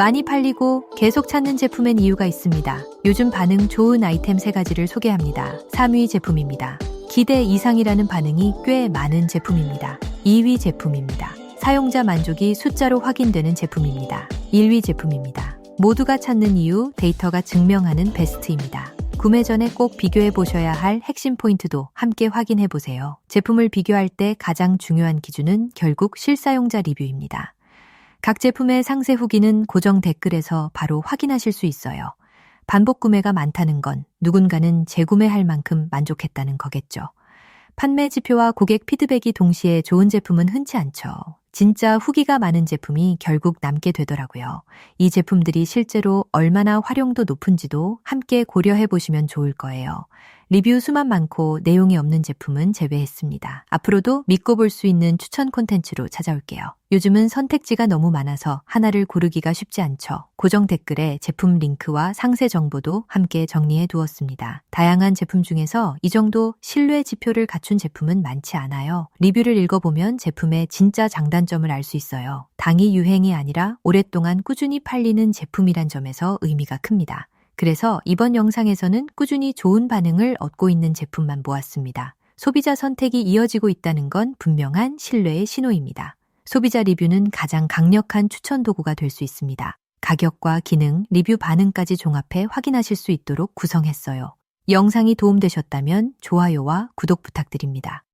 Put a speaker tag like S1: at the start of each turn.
S1: 많이 팔리고 계속 찾는 제품엔 이유가 있습니다. 요즘 반응 좋은 아이템 3가지를 소개합니다. 3위 제품입니다. 기대 이상이라는 반응이 꽤 많은 제품입니다. 2위 제품입니다. 사용자 만족이 숫자로 확인되는 제품입니다. 1위 제품입니다. 모두가 찾는 이유 데이터가 증명하는 베스트입니다. 구매 전에 꼭 비교해 보셔야 할 핵심 포인트도 함께 확인해 보세요. 제품을 비교할 때 가장 중요한 기준은 결국 실사용자 리뷰입니다. 각 제품의 상세 후기는 고정 댓글에서 바로 확인하실 수 있어요. 반복 구매가 많다는 건 누군가는 재구매할 만큼 만족했다는 거겠죠. 판매 지표와 고객 피드백이 동시에 좋은 제품은 흔치 않죠. 진짜 후기가 많은 제품이 결국 남게 되더라고요. 이 제품들이 실제로 얼마나 활용도 높은지도 함께 고려해 보시면 좋을 거예요. 리뷰 수만 많고 내용이 없는 제품은 제외했습니다. 앞으로도 믿고 볼 수 있는 추천 콘텐츠로 찾아올게요. 요즘은 선택지가 너무 많아서 하나를 고르기가 쉽지 않죠. 고정 댓글에 제품 링크와 상세 정보도 함께 정리해 두었습니다. 다양한 제품 중에서 이 정도 신뢰 지표를 갖춘 제품은 많지 않아요. 리뷰를 읽어보면 제품의 진짜 장단점을 알 수 있어요. 당이 유행이 아니라 오랫동안 꾸준히 팔리는 제품이란 점에서 의미가 큽니다. 그래서 이번 영상에서는 꾸준히 좋은 반응을 얻고 있는 제품만 모았습니다. 소비자 선택이 이어지고 있다는 건 분명한 신뢰의 신호입니다. 소비자 리뷰는 가장 강력한 추천 도구가 될 수 있습니다. 가격과 기능, 리뷰 반응까지 종합해 확인하실 수 있도록 구성했어요. 영상이 도움되셨다면 좋아요와 구독 부탁드립니다.